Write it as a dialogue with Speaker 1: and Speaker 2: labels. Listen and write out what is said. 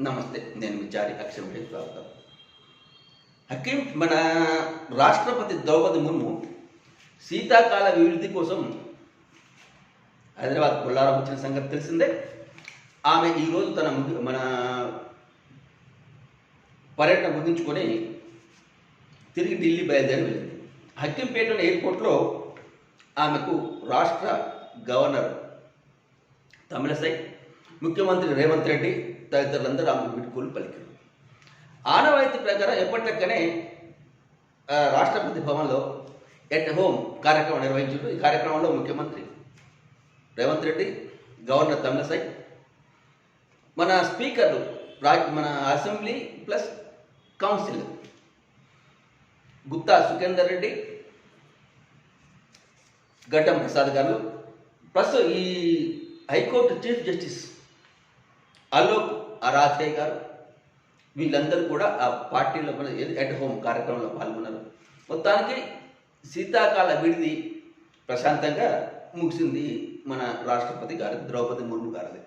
Speaker 1: నమస్తే నేను విచారి అక్షరం స్వాగతం. హకీం మన రాష్ట్రపతి ద్రౌపది ముర్ము శీతాకాల అభివృద్ధి కోసం హైదరాబాద్ కొల్లారం వచ్చిన సంగతి తెలిసిందే. ఆమె ఈరోజు తన మన పర్యటన ముగించుకొని తిరిగి ఢిల్లీ బయలుదేరి వెళ్ళింది. హక్కింపేట ఎయిర్పోర్ట్లో ఆమెకు రాష్ట్ర గవర్నర్ తమిళసై ముఖ్యమంత్రి రేవంత్ రెడ్డి తదితరులందరూ ఆమె వీడ్కోలు పలికారు. ఆనవాయితీ ప్రకారం ఎప్పటిలెక్కనే రాష్ట్రపతి భవన్లో ఎట్ హోమ్ కార్యక్రమం నిర్వహించారు ఈ కార్యక్రమంలో ముఖ్యమంత్రి రేవంత్ రెడ్డి గవర్నర్ తమిళసై మన స్పీకర్లు రాజ్ మన assembly plus council Gupta Sukhender Reddy Gaddam Prasad గారు ప్లస్ ఈ high court chief justice Alok Aradhe గారు వీళ్ళందరూ కూడా ఆ పార్టీలో మన ఎట్ హోమ్ కార్యక్రమంలో పాల్గొన్నారు. మొత్తానికి శీతాకాల విడిది ప్రశాంతంగా ముగిసింది మన రాష్ట్రపతి గారి ద్రౌపది ముర్ము గారిది.